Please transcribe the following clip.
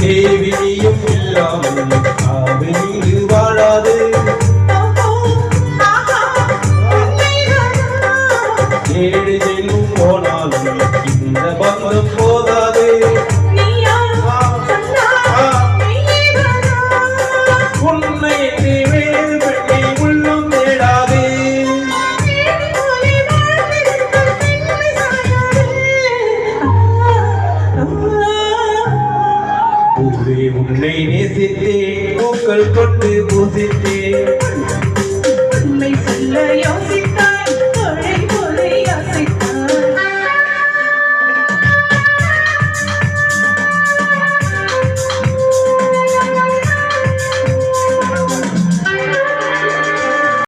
தேவியும் இல்லாமல் காவிரி வாழாது. ஏழு போனாலும் இந்த பக்கம் போத பூவே உன்னை நேசித்தேன். பூக்கள் கொண்டு பூசித்தேன். உன்னை சொல்ல யோசி